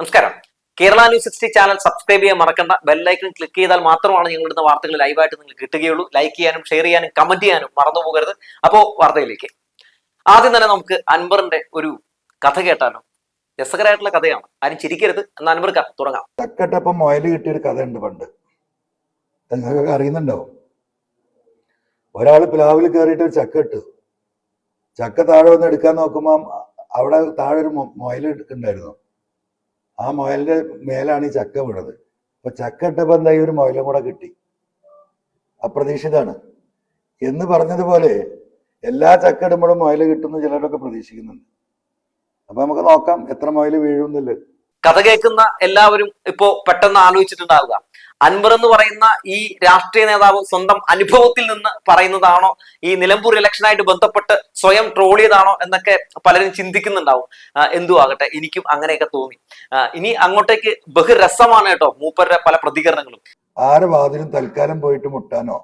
നമസ്കാരം. Kerala news sixty channel subscribe ചെയ്യാൻ മറക്കണ്ട. ബെല്ലൈക്കൺ ക്ലിക്ക് ചെയ്താൽ മാത്രമാണ് ഞങ്ങളിടുന്ന വാർത്തകൾ ലൈവായിട്ട് നിങ്ങൾക്ക് കിട്ടുകയുള്ളൂ. ലൈക്ക് ചെയ്യാനും ഷെയർ ചെയ്യാനും കമന്റ് ചെയ്യാനും മറന്നു പോകരുത്. അപ്പോ വാർത്തയിലേക്ക്. ആദ്യം തന്നെ നമുക്ക് അൻബറിന്റെ ഒരു കഥ കേട്ടാലോ? രസകരമായിട്ടുള്ള കഥയാണ്. ആരും ചിരിക്കരുത്. എന്ന് അൻവർക്ക് തുടങ്ങാം. ചക്കട്ടപ്പം മുയൽ കിട്ടിയൊരു കഥയുണ്ട് പണ്ട്. നിങ്ങൾക്കൊക്കെ അറിയുന്നുണ്ടോ? ഒരാൾ പ്ലാവിൽ കയറിയിട്ട് ഒരു ചക്ക ഇട്ടു. ചക്ക താഴെ വന്ന് എടുക്കാൻ നോക്കുമ്പോൾ അവിടെ താഴെ ഒരു മൊയൽ മുയൽ ഉണ്ടായിരുന്നു. ആ മുയലിന്റെ മേലാണ് ഈ ചക്ക വീണത്. അപ്പൊ ചക്ക ഇട്ടപ്പോ ഈ ഒരു മുയലും കൂടെ കിട്ടി. അപ്രതീക്ഷിതാണ് എന്ന് പറഞ്ഞതുപോലെ എല്ലാ ചക്ക ഇടുമ്പോഴും മുയൽ കിട്ടുമെന്ന് ചിലരൊക്കെ പ്രതീക്ഷിക്കുന്നുണ്ട്. അപ്പൊ നമുക്ക് നോക്കാം എത്ര മുയൽ വീഴുന്നില്ല കഥ കേൾക്കുന്ന എല്ലാവരും ഇപ്പോ പെട്ടെന്ന് ആലോചിച്ചിട്ടുണ്ടാവുക. അൻവർ എന്ന് പറയുന്ന ഈ രാഷ്ട്രീയ നേതാവ് സ്വന്തം അനുഭവത്തിൽ നിന്ന് പറയുന്നതാണോ? ഈ നിലമ്പൂർ ഇലക്ഷനായിട്ട് ബന്ധപ്പെട്ട് സ്വയം ട്രോൾ ചെയ്താണോ എന്നൊക്കെ പലരും ചിന്തിക്കുന്നുണ്ടാവും. എന്തു ആകട്ടെ എനിക്കും അങ്ങനെയൊക്കെ തോന്നി. ഇനി അങ്ങോട്ടേക്ക് ബഹുരസമാണ് കേട്ടോ മൂപ്പരുടെ പല പ്രതികരണങ്ങളും. ആരെ വാതിലും തൽക്കാലം പോയിട്ട് മുട്ടാനോ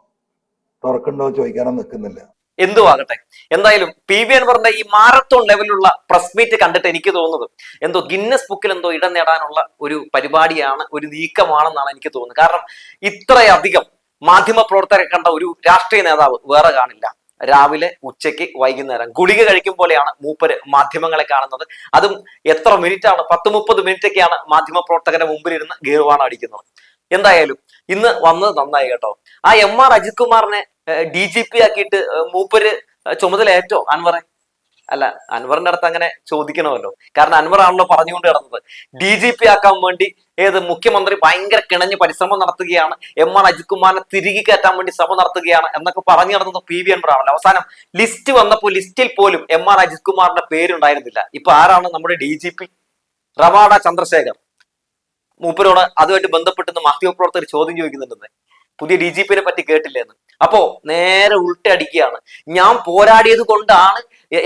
തുറക്കണ്ടോ ചോദിക്കാനോ നിൽക്കുന്നില്ല. എന്തു ആകട്ടെ എന്തായാലും പി വി അൻവറിന്റെ ഈ മാരത്തോൺ ലെവലുള്ള പ്രസ് മീറ്റ് കണ്ടിട്ട് എനിക്ക് തോന്നുന്നത് എന്തോ ഗിന്നസ് ബുക്കിൽ എന്തോ ഇടം നേടാനുള്ള ഒരു പരിപാടിയാണ് ഒരു നീക്കമാണെന്നാണ് എനിക്ക് തോന്നുന്നത്. കാരണം ഇത്രയധികം മാധ്യമ പ്രവർത്തകരെ കണ്ട ഒരു രാഷ്ട്രീയ നേതാവ് വേറെ കാണില്ല. രാവിലെ ഉച്ചയ്ക്ക് വൈകുന്നേരം ഗുളിക കഴിക്കും പോലെയാണ് മൂപ്പര് മാധ്യമങ്ങളെ കാണുന്നത്. അതും എത്ര മിനിറ്റ് ആണ് പത്ത് മുപ്പത് മിനിറ്റ് ഒക്കെയാണ് മാധ്യമ പ്രവർത്തകരുടെ മുമ്പിലിരുന്ന് ഗീർവാണം അടിക്കുന്നത് എന്തായാലും ഇന്ന് വന്നത് നന്നായി കേട്ടോ. ആ എം ആർ അജിത് കുമാറിനെ ഡി ജി പി ആക്കിയിട്ട് മൂപ്പര് ചുമതലയേറ്റോ അൻവറെ. അല്ല അൻവറിന്റെ അടുത്ത് അങ്ങനെ ചോദിക്കണമല്ലോ. കാരണം അൻവർ ആണല്ലോ പറഞ്ഞുകൊണ്ട് കിടന്നത് ഡി ജി പി ആക്കാൻ വേണ്ടി ഏത് മുഖ്യമന്ത്രി ഭയങ്കര കിണഞ്ഞ് പരിശ്രമം നടത്തുകയാണ്. എം ആർ അജിത് കുമാറിനെ തിരികെ കയറ്റാൻ വേണ്ടി ശ്രമം നടത്തുകയാണ് എന്നൊക്കെ പറഞ്ഞു നടന്നത് പി വി അൻവർ ആണല്ലോ അവസാനം ലിസ്റ്റ് വന്നപ്പോൾ ലിസ്റ്റിൽ പോലും എം ആർ അജിത് കുമാറിന്റെ പേരുണ്ടായിരുന്നില്ല. ഇപ്പൊ ആരാണ് നമ്മുടെ D G P? Ravada Chandrasekhar. മൂപ്പരോട് അതുമായിട്ട് ബന്ധപ്പെട്ട് മാധ്യമപ്രവർത്തകർ ചോദ്യം ചോദിക്കുന്നുണ്ടെന്ന് പുതിയ ഡി ജി പിനെ പറ്റി കേട്ടില്ലെന്ന് അപ്പോ നേരെ ഉൾട്ടടിക്കുകയാണ് ഞാൻ പോരാടിയത് കൊണ്ടാണ്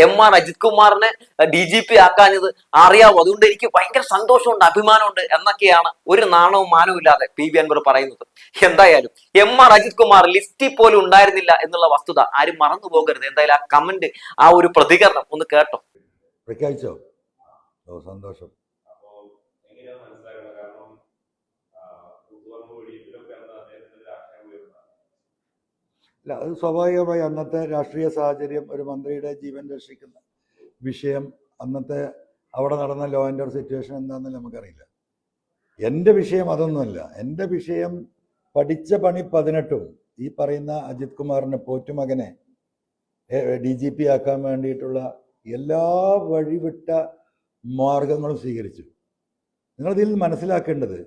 എം ആർ അജിത് കുമാറിനെ ഡി ജി പി ആക്കാഞ്ഞത്. അറിയാവോ? അതുകൊണ്ട് എനിക്ക് ഭയങ്കര സന്തോഷമുണ്ട് അഭിമാനമുണ്ട് എന്നൊക്കെയാണ് ഒരു നാണവും മാനവും ഇല്ലാതെ പി വി അൻവർ പറയുന്നത്. എന്തായാലും എം ആർ അജിത് കുമാർ ലിസ്റ്റിൽ പോലും ഉണ്ടായിരുന്നില്ല എന്നുള്ള വസ്തുത ആരും മറന്നു പോകരുത്. എന്തായാലും ആ കമന്റ് ആ ഒരു പ്രതികരണം ഒന്ന് കേട്ടോ. പ്രഖ്യാപിച്ചോ? സന്തോഷം. അല്ല അത് സ്വാഭാവികമായി അന്നത്തെ രാഷ്ട്രീയ സാഹചര്യം ഒരു മന്ത്രിയുടെ ജീവൻ രക്ഷിക്കുന്ന വിഷയം അന്നത്തെ അവിടെ നടന്ന ലോ ആൻഡ് ഓർഡർ സിറ്റുവേഷൻ എന്താണെന്ന് നമുക്കറിയില്ല. എന്റെ വിഷയം അതൊന്നുമല്ല. എന്റെ വിഷയം പഠിച്ച പണി പതിനെട്ടും ഈ പറയുന്ന അജിത് കുമാറിനെ പോറ്റുമകനെ ഡി ജി പി ആക്കാൻ വേണ്ടിയിട്ടുള്ള എല്ലാ വഴിവിട്ട മാർഗങ്ങളും സ്വീകരിച്ചു. നിങ്ങളിതിൽ മനസ്സിലാക്കേണ്ടത്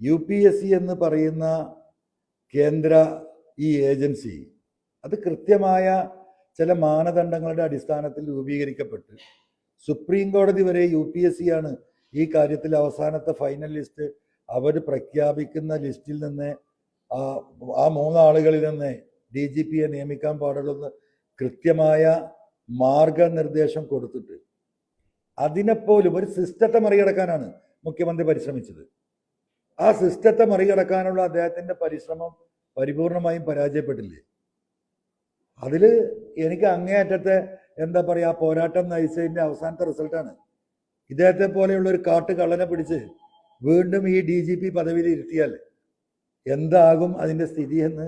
യു പി എസ് സി എന്ന് പറയുന്ന കേന്ദ്ര ഈ ഏജൻസി അത് കൃത്യമായ ചില മാനദണ്ഡങ്ങളുടെ അടിസ്ഥാനത്തിൽ രൂപീകരിക്കപ്പെട്ട് സുപ്രീം കോടതി വരെ യു പി എസ് സി ആണ് ഈ കാര്യത്തിൽ അവസാനത്തെ ഫൈനൽ ലിസ്റ്റ് അവർ പ്രഖ്യാപിക്കുന്ന ലിസ്റ്റിൽ നിന്ന് ആ മൂന്നാളുകളിൽ നിന്ന് ഡി ജി പിയെ നിയമിക്കാൻ പാടുള്ളൂന്ന് കൃത്യമായ മാർഗനിർദ്ദേശം കൊടുത്തിട്ട് അതിനെപ്പോലും ഒരു സിസ്റ്റത്തെ മറികടക്കാനാണ് മുഖ്യമന്ത്രി പരിശ്രമിച്ചത്. ആ സിസ്റ്റത്തെ മറികടക്കാനുള്ള അദ്ദേഹത്തിന്റെ പരിശ്രമം പരിപൂർണമായും പരാജയപ്പെട്ടില്ലേ? അതിൽ എനിക്ക് അങ്ങേയറ്റത്തെ എന്താ പറയുക പോരാട്ടം നയിച്ചതിന്റെ അവസാനത്തെ റിസൾട്ടാണ് ഇദ്ദേഹത്തെ പോലെയുള്ള ഒരു കാട്ട് കള്ളനെ പിടിച്ച് വീണ്ടും ഈ ഡി ജി പി പദവിയിൽ ഇരുത്തിയാൽ എന്താകും അതിന്റെ സ്ഥിതി എന്ന്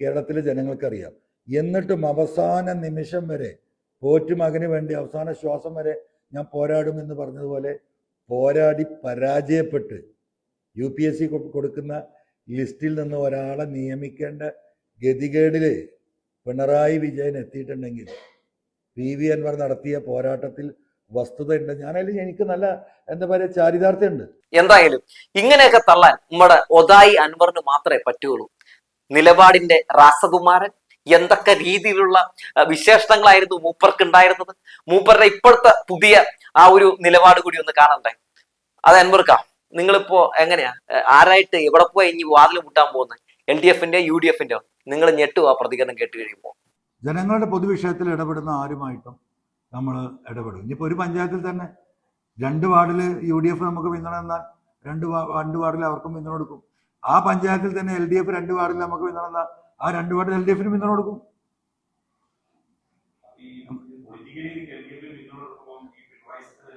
കേരളത്തിലെ ജനങ്ങൾക്കറിയാം. എന്നിട്ടും അവസാന നിമിഷം വരെ പോറ്റുമകന് വേണ്ടി അവസാന ശ്വാസം വരെ ഞാൻ പോരാടും എന്ന് പറഞ്ഞതുപോലെ പോരാടി പരാജയപ്പെട്ട് യു പി എസ് സി കൊടുക്കുന്ന ലിസ്റ്റിൽ നിന്ന് ഒരാളെ നിയമിക്കേണ്ട ഗതികേടിൽ പിണറായി വിജയൻ എത്തിയിട്ടുണ്ടെങ്കിൽ പി വി അൻവർ നടത്തിയ പോരാട്ടത്തിൽ വസ്തുതയുണ്ട് ഞാനതിൽ എനിക്ക് നല്ല എന്താ പറയുക ചാരിതാർത്ഥ്യമുണ്ട്. എന്തായാലും ഇങ്ങനെയൊക്കെ തള്ളാൻ നമ്മുടെ ഒതായി അൻവറിന് മാത്രമേ പറ്റുള്ളൂ നിലപാടിന്റെ രാസകുമാരൻ എന്തൊക്കെ രീതിയിലുള്ള വിശേഷണങ്ങളായിരുന്നു മൂപ്പർക്ക് ഉണ്ടായിരുന്നത് മൂപ്പരുടെ ഇപ്പോഴത്തെ പുതിയ ആ ഒരു നിലപാട് കൂടി ഒന്ന് കാണണ്ടേ അത് അൻവർക്കാ നിങ്ങളിപ്പോ എങ്ങനെയാ? ആരായിട്ട് എവിടെ പോയി ഇനി വാതിൽ മുട്ടാൻ പോകുന്നത് എൽ ഡി എഫിന്റെ യു ഡി എഫിന്റെ നിങ്ങൾ ഞെട്ടുക ആ പ്രതികരണം കേട്ട് കഴിയുമ്പോൾ ജനങ്ങളുടെ പൊതുവിഷയത്തിൽ ഇടപെടുന്ന ആരുമായിട്ടും നമ്മൾ ഇടപെടും. ഇനിയിപ്പോൾ ഒരു പഞ്ചായത്തിൽ തന്നെ രണ്ട് വാർഡിൽ യു ഡി എഫ് നമുക്ക് പിന്തുണ എന്നാൽ രണ്ട് രണ്ട് വാർഡിൽ അവർക്കും പിന്തുണ കൊടുക്കും. ആ പഞ്ചായത്തിൽ തന്നെ എൽ ഡി എഫ് രണ്ട് വാർഡിൽ നമുക്ക് പിന്തുണ എന്നാൽ ആ രണ്ട് വാർഡിൽ എൽ ഡി എഫിന് പിന്തുണ കൊടുക്കും.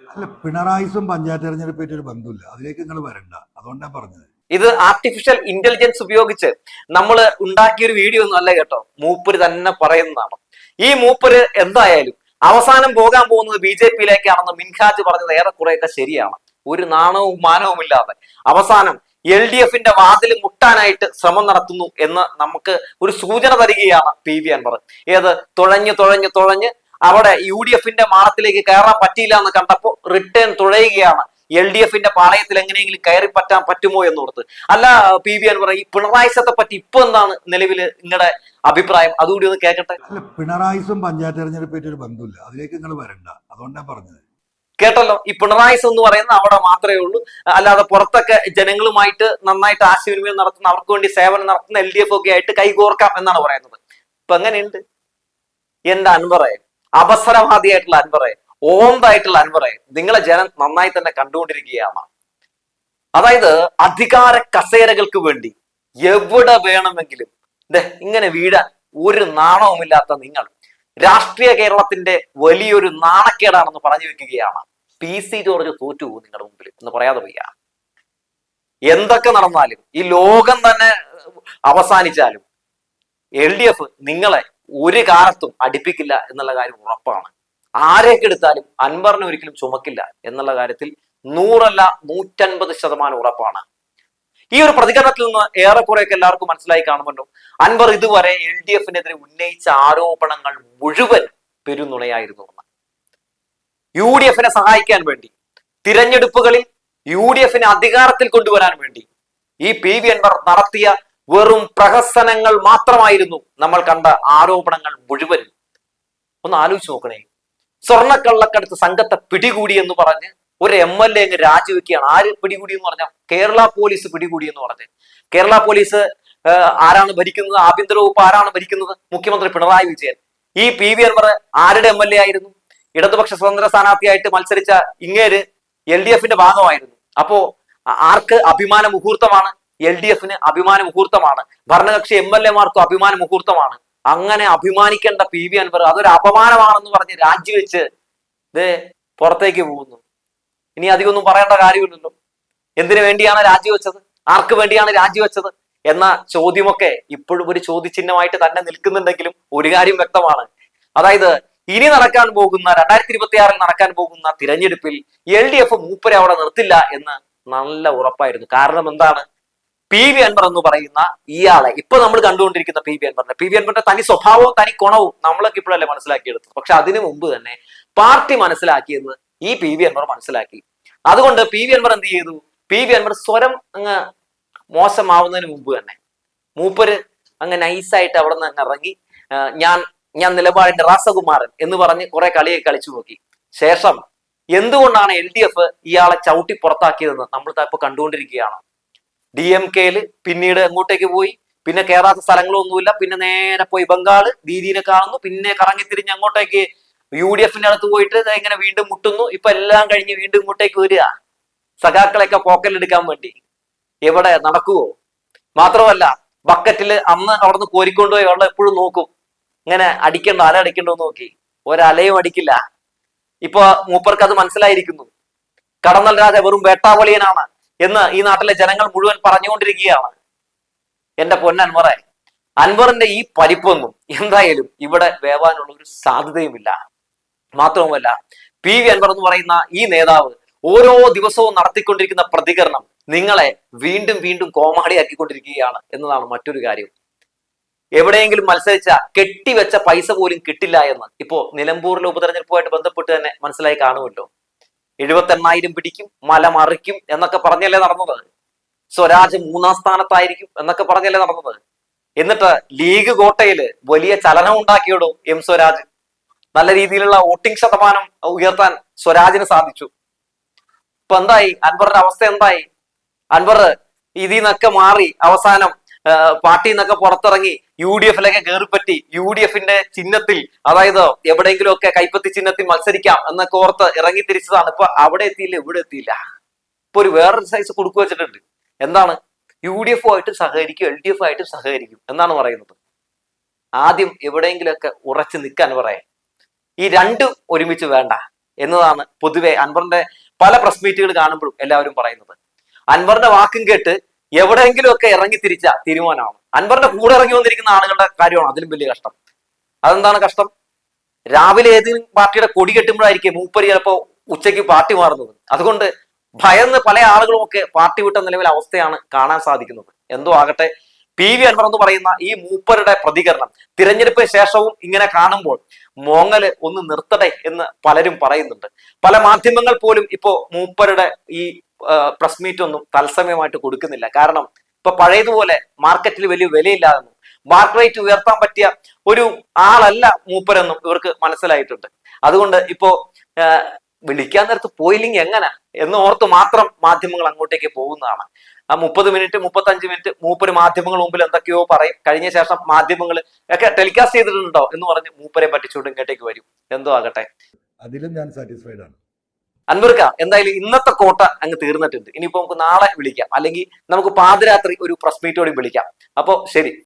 അല്ല പിണറായിസും പഞ്ചായത്ത് തെരഞ്ഞെടുപ്പായിട്ട് ഒരു ബന്ധമില്ല. അതിലേക്ക് നിങ്ങൾ വരണ്ട. അതുകൊണ്ടാണ് പറഞ്ഞത്. ഇത് ആർട്ടിഫിഷ്യൽ ഇന്റലിജൻസ് ഉപയോഗിച്ച് നമ്മൾ ഉണ്ടാക്കിയ ഒരു വീഡിയോ ഒന്നും അല്ല കേട്ടോ. മൂപ്പര് തന്നെ പറയുന്നതാണ്. ഈ മൂപ്പര് എന്തായാലും അവസാനം പോകാൻ പോകുന്നത് ബി ജെ പിയിലേക്കാണെന്ന് മിൻഹാജ് പറഞ്ഞത് ഏറെക്കുറെയൊക്കെ ശരിയാണ്. ഒരു നാണവും മാനവും ഇല്ലാതെ. അവസാനം എൽ ഡി എഫിന്റെ വാതിൽ മുട്ടാനായിട്ട് ശ്രമം നടത്തുന്നു എന്ന് നമുക്ക് ഒരു സൂചന തരികയാണ് പി വി അൻവർ. ഏത്? തുഴഞ്ഞ് തുഴഞ്ഞ് തുഴഞ്ഞ് അവിടെ യു ഡി എഫിന്റെ മാളത്തിലേക്ക് കയറാൻ പറ്റിയില്ല എന്ന് കണ്ടപ്പോൾ റിട്ടേൺ തുഴയുകയാണ്. എൽ ഡി എഫിന്റെ പാളയത്തിൽ എങ്ങനെയെങ്കിലും കയറി പറ്റാൻ പറ്റുമോ എന്നോർത്ത് അല്ല പി വി അൻവർ ഈ പിണറായി സത്തെ പറ്റി ഇപ്പൊ എന്താണ് നിലവിൽ നിങ്ങളുടെ അഭിപ്രായം? അതുകൂടി ഒന്ന് കേൾക്കട്ടെ പിണറായിസും പഞ്ചായത്ത് തെരഞ്ഞെടുപ്പായിട്ട് ഒരു ബന്ധമില്ല. അതിലേക്ക് നിങ്ങൾ വരണ്ട. അതുകൊണ്ടാണ് പറഞ്ഞത്. കേട്ടല്ലോ? ഈ പിണറായിസ് എന്ന് പറയുന്നത് അവിടെ മാത്രമേ ഉള്ളൂ. അല്ലാതെ പുറത്തൊക്കെ ജനങ്ങളുമായിട്ട് നന്നായിട്ട് ആശയവിനിമയം നടത്തുന്ന അവർക്ക് വേണ്ടി സേവനം നടത്തുന്ന എൽ ഡി എഫ് ഒക്കെ ആയിട്ട് കൈകോർക്കാം എന്നാണ് പറയുന്നത്. ഇപ്പൊ എങ്ങനെയുണ്ട്? എന്റെ അൻവറെ? അവസരവാദിയായിട്ടുള്ള അൻവറെ ഓന്തായിട്ടുള്ള അൻവറെ നിങ്ങളെ ജനം നന്നായി തന്നെ കണ്ടുകൊണ്ടിരിക്കുകയാണ്. അതായത് അധികാര കസേരകൾക്ക് വേണ്ടി എവിടെ വേണമെങ്കിലും ഇങ്ങനെ വീഴാൻ ഒരു നാണവുമില്ലാത്ത നിങ്ങൾ രാഷ്ട്രീയ കേരളത്തിന്റെ വലിയൊരു നാണക്കേടാണെന്ന് പറഞ്ഞു വെക്കുകയാണ്. പി സി ജോർജ് തോറ്റു പോകും നിങ്ങളുടെ മുമ്പിൽ എന്ന് പറയാതെ വയ്യ. എന്തൊക്കെ നടന്നാലും ഈ ലോകം തന്നെ അവസാനിച്ചാലും എൽ ഡി എഫ് നിങ്ങളെ ഒരു കാലത്തും അടുപ്പിക്കില്ല എന്നുള്ള കാര്യം ഉറപ്പാണ്. ആരെയൊക്കെ എടുത്താലും അൻവറിനെ ഒരിക്കലും ചുമക്കില്ല എന്നുള്ള കാര്യത്തിൽ നൂറല്ല നൂറ്റൻപത് ശതമാനം ഉറപ്പാണ്. ഈ ഒരു പ്രതികരണത്തിൽ നിന്ന് ഏറെക്കുറെയൊക്കെ എല്ലാവർക്കും മനസ്സിലായി കാണുമല്ലോ അൻവർ ഇതുവരെ എൽ ഡി എഫിനെതിരെ ഉന്നയിച്ച ആരോപണങ്ങൾ മുഴുവൻ പെരുന്നുണയായിരുന്നു എന്ന്. യു ഡി എഫിനെ സഹായിക്കാൻ വേണ്ടി തിരഞ്ഞെടുപ്പുകളിൽ യു ഡി എഫിനെ അധികാരത്തിൽ കൊണ്ടുവരാൻ വേണ്ടി ഈ പി വി അൻവർ നടത്തിയ വെറും പ്രഹസനങ്ങൾ മാത്രമായിരുന്നു നമ്മൾ കണ്ട ആരോപണങ്ങൾ മുഴുവൻ ഒന്ന് ആലോചിച്ച് നോക്കണേ. സ്വർണക്കള്ളക്കടുത്ത് സംഘത്തെ പിടികൂടി എന്ന് പറഞ്ഞ് ഒരു എം എൽ എ രാജിവെക്കുകയാണ്. ആര് പിടികൂടി എന്ന് പറഞ്ഞാൽ കേരള പോലീസ് പിടികൂടി എന്ന് പറഞ്ഞ്. കേരള പോലീസ് ആരാണ് ഭരിക്കുന്നത്? ആഭ്യന്തര വകുപ്പ് ആരാണ് ഭരിക്കുന്നത്? മുഖ്യമന്ത്രി പിണറായി വിജയൻ. ഈ പി വി അൻവർ ആരുടെ എം എൽ എ ആയിരുന്നു? ഇടതുപക്ഷ സ്വതന്ത്ര സ്ഥാനാർത്ഥിയായിട്ട് മത്സരിച്ച ഇങ്ങേര് എൽ ഡി എഫിന്റെ ഭാഗമായിരുന്നു. അപ്പോ ആർക്ക് അഭിമാന മുഹൂർത്തമാണ്? എൽ ഡി എഫിന് അഭിമാന മുഹൂർത്തമാണ്. ഭരണകക്ഷി എം എൽ എമാർക്കും അഭിമാന മുഹൂർത്തമാണ്. അങ്ങനെ അഭിമാനിക്കേണ്ട പി വി അൻവർ അതൊരു അപമാനമാണെന്ന് പറഞ്ഞ് രാജിവെച്ച് ഇത് പുറത്തേക്ക് പോകുന്നു. ഇനി അധികമൊന്നും പറയേണ്ട കാര്യമില്ലല്ലോ. എന്തിനു വേണ്ടിയാണ് രാജിവെച്ചത്? ആർക്ക് വേണ്ടിയാണ് രാജിവെച്ചത്? എന്ന ചോദ്യമൊക്കെ ഇപ്പോഴും ഒരു ചോദ്യചിഹ്നമായിട്ട് തന്നെ നിൽക്കുന്നുണ്ടെങ്കിലും ഒരു കാര്യം വ്യക്തമാണ്. അതായത് ഇനി നടക്കാൻ പോകുന്ന രണ്ടായിരത്തി ഇരുപത്തി ആറിൽ നടക്കാൻ പോകുന്ന തിരഞ്ഞെടുപ്പിൽ എൽ ഡി എഫ് മൂപ്പരെ അവിടെ നിർത്തില്ല എന്ന് നല്ല ഉറപ്പായിരുന്നു. കാരണം എന്താണ്? പി വി അൻവർ എന്ന് പറയുന്ന ഇയാളെ ഇപ്പൊ നമ്മൾ കണ്ടുകൊണ്ടിരിക്കുന്ന പി വി അൻവറിനെ. പി വി അൻവറിന്റെ തനി സ്വഭാവവും തനി ഗുണവും നമ്മളൊക്കെ ഇപ്പോഴല്ലേ മനസ്സിലാക്കിയെടുത്തത്. പക്ഷെ അതിനു മുമ്പ് തന്നെ പാർട്ടി മനസ്സിലാക്കിയെന്ന് ഈ പി വി അൻവർ മനസ്സിലാക്കി. അതുകൊണ്ട് പി വി അൻവർ എന്ത് ചെയ്തു? പി വി അൻവർ സ്വരം അങ്ങ് മോശമാവുന്നതിന് മുമ്പ് തന്നെ മൂപ്പര് അങ്ങ് നൈസായിട്ട് അവിടെ നിന്ന് ഇറങ്ങി ഞാൻ ഞാൻ നിലപാടിന്റെ രാസകുമാരൻ എന്ന് പറഞ്ഞ് കുറെ കളിയൊക്കെ കളിച്ചു നോക്കി. ശേഷം എന്തുകൊണ്ടാണ് എൽ ഡി എഫ് ഇയാളെ ചവിട്ടി പുറത്താക്കിയതെന്ന് നമ്മൾ ഇപ്പൊ കണ്ടുകൊണ്ടിരിക്കുകയാണ്. ഡി എം കെയിൽ പിന്നീട് എങ്ങോട്ടേക്ക് പോയി? പിന്നെ കയറാത്ത സ്ഥലങ്ങളൊന്നുമില്ല. പിന്നെ നേരെ പോയി ബംഗാൾ ദീദീനെ കാണുന്നു. പിന്നെ കറങ്ങി തിരിഞ്ഞ് അങ്ങോട്ടേക്ക് യു ഡി എഫിന്റെ അടുത്ത് പോയിട്ട് ഇങ്ങനെ വീണ്ടും മുട്ടുന്നു. ഇപ്പൊ എല്ലാം കഴിഞ്ഞ് വീണ്ടും ഇങ്ങോട്ടേക്ക് വരിക. സഖാക്കളെയൊക്കെ പോക്കലെടുക്കാൻ വേണ്ടി. എവിടെ? നടക്കുവോ? മാത്രമല്ല ബക്കറ്റിൽ അന്ന് അവിടുന്ന് കോരിക്കൊണ്ടുപോയി വെള്ളം എപ്പോഴും നോക്കും. ഇങ്ങനെ അടിക്കണ്ടോ? അല അടിക്കണ്ടോ നോക്കി. ഒരലയും അടിക്കില്ല. ഇപ്പൊ മൂപ്പർക്ക് അത് മനസ്സിലായിരിക്കുന്നു. കടന്നൽ രാജ വെറും വേട്ടാവളിയനാണ്. എന്ന് ഈ നാട്ടിലെ ജനങ്ങൾ മുഴുവൻ പറഞ്ഞുകൊണ്ടിരിക്കുകയാണ്. എന്റെ പൊന്നൻവറെ അൻവറിന്റെ ഈ പരിപ്പൊന്നും എന്തായാലും ഇവിടെ വേവാനുള്ള ഒരു സാധ്യതയുമില്ല. മാത്രവുമല്ല പി വി അൻവർ എന്ന് പറയുന്ന ഈ നേതാവ് ഓരോ ദിവസവും നടത്തിക്കൊണ്ടിരിക്കുന്ന പ്രതികരണം നിങ്ങളെ വീണ്ടും വീണ്ടും കോമാളിയാക്കിക്കൊണ്ടിരിക്കുകയാണ് എന്നതാണ് മറ്റൊരു കാര്യം. എവിടെയെങ്കിലും മത്സരിച്ച കെട്ടിവെച്ച പൈസ പോലും കിട്ടില്ല എന്ന്. ഇപ്പോ നിലമ്പൂരിലെ ഉപതെരഞ്ഞെടുപ്പുമായിട്ട് ബന്ധപ്പെട്ട് തന്നെ മനസ്സിലായി കാണുമല്ലോ. എഴുപത്തി എണ്ണായിരം പിടിക്കും മല മറിക്കും എന്നൊക്കെ പറഞ്ഞല്ലേ നടന്നത്? സ്വരാജ് മൂന്നാം സ്ഥാനത്തായിരിക്കും എന്നൊക്കെ പറഞ്ഞല്ലേ നടന്നത്? എന്നിട്ട് ലീഗ് കോട്ടയിൽ വലിയ ചലനം ഉണ്ടാക്കിയിടും എം സ്വരാജ്? നല്ല രീതിയിലുള്ള വോട്ടിംഗ് ശതമാനം ഉയർത്താൻ സ്വരാജിന് സാധിച്ചു. ഇപ്പൊ എന്തായി? അൻവറിന്റെ അവസ്ഥ എന്തായി? അൻവർ ഇതിൽ നിന്നൊക്കെ മാറി അവസാനം പാർട്ടിയിൽ നിന്നൊക്കെ പുറത്തിറങ്ങി യു ഡി എഫിലൊക്കെ കയറിപ്പറ്റി യു ഡി എഫിന്റെ ചിഹ്നത്തിൽ അതായത് എവിടെയെങ്കിലും ഒക്കെ കൈപ്പത്തി ചിഹ്നത്തിൽ മത്സരിക്കാം എന്നൊക്കെ ഓർത്ത് ഇറങ്ങി തിരിച്ചതാണ്. ഇപ്പൊ അവിടെ എത്തിയില്ല ഇവിടെ എത്തിയില്ല. ഇപ്പൊ ഒരു വേറൊരു സൈസ് കൊടുക്കു വെച്ചിട്ടുണ്ട്. എന്താണ്? യു ഡി എഫ് ആയിട്ട് സഹകരിക്കും എൽ ഡി എഫ് ആയിട്ട് സഹകരിക്കും എന്നാണ് പറയുന്നത്. ആദ്യം എവിടെയെങ്കിലുമൊക്കെ ഉറച്ചു നിൽക്കാൻ പറയാം. ഈ രണ്ടും ഒരുമിച്ച് വേണ്ട എന്നതാണ് പൊതുവെ അൻവറിന്റെ പല പ്രസ് മീറ്റുകൾ കാണുമ്പോഴും എല്ലാവരും പറയുന്നത്. അൻവറിന്റെ വാക്കും കേട്ട് എവിടെയെങ്കിലും ഒക്കെ ഇറങ്ങി തിരിച്ച തീരുമാനമാണ് അൻവറിന്റെ കൂടെ ഇറങ്ങി വന്നിരിക്കുന്ന ആളുകളുടെ കാര്യമാണ്. അതിലും വലിയ കഷ്ടം. അതെന്താണ് കഷ്ടം? രാവിലെ ഏതെങ്കിലും പാർട്ടിയുടെ കൊടി കെട്ടുമ്പോഴായിരിക്കും മൂപ്പര് ചിലപ്പോ ഉച്ചയ്ക്ക് പാർട്ടി മാറുന്നത്. അതുകൊണ്ട് ഭയന്ന് പല ആളുകളും ഒക്കെ പാർട്ടി വിട്ട നിലവിലെ അവസ്ഥയാണ് കാണാൻ സാധിക്കുന്നത്. എന്തോ ആകട്ടെ. പി വി അൻവർ എന്ന് പറയുന്ന ഈ മൂപ്പരുടെ പ്രതികരണം തിരഞ്ഞെടുപ്പിന് ശേഷവും ഇങ്ങനെ കാണുമ്പോൾ മോങ്ങൽ ഒന്ന് നിർത്തട്ടെ എന്ന് പലരും പറയുന്നുണ്ട്. പല മാധ്യമങ്ങൾ പോലും ഇപ്പോ മൂപ്പരുടെ ഈ പ്രസ് മീറ്റ് ഒന്നും തത്സമയമായിട്ട് കൊടുക്കുന്നില്ല. കാരണം ഇപ്പൊ പഴയതുപോലെ മാർക്കറ്റിൽ വലിയ വിലയില്ലാതെന്നും മാർക്ക് റേറ്റ് ഉയർത്താൻ പറ്റിയ ഒരു ആളല്ല മൂപ്പരെന്നും ഇവർക്ക് മനസ്സിലായിട്ടുണ്ട്. അതുകൊണ്ട് ഇപ്പോ വിളിക്കാൻ നേരത്ത് പോയില്ലെങ്കിൽ എങ്ങനെ? എന്ന് ഓർത്ത് മാത്രം മാധ്യമങ്ങൾ അങ്ങോട്ടേക്ക് പോകുന്നതാണ്. ആ മുപ്പത് മിനിറ്റ് മുപ്പത്തഞ്ച് മിനിറ്റ് മൂപ്പര് മാധ്യമങ്ങൾ മുമ്പിൽ എന്തൊക്കെയോ പറയും. കഴിഞ്ഞ ശേഷം മാധ്യമങ്ങൾ ഒക്കെ ടെലികാസ്റ്റ് ചെയ്തിട്ടുണ്ടോ എന്ന് പറഞ്ഞ് മൂപ്പരെ പറ്റിച്ചുകൊണ്ട് ഇങ്ങോട്ടേക്ക് വരും. എന്തോ ആകട്ടെ. അതിലും ഞാൻ സാറ്റിസ്ഫൈഡ് ആണ്. അൻവർക്ക എന്തായാലും ഇന്നത്തെ കോട്ട അങ്ങ് തീർന്നിട്ടുണ്ട്. ഇനിയിപ്പോ നമുക്ക് നാളെ വിളിക്കാം. അല്ലെങ്കിൽ നമുക്ക് പാതിരാത്രി ഒരു പ്രസ് മീറ്റോടെ വിളിക്കാം. അപ്പോ ശരി.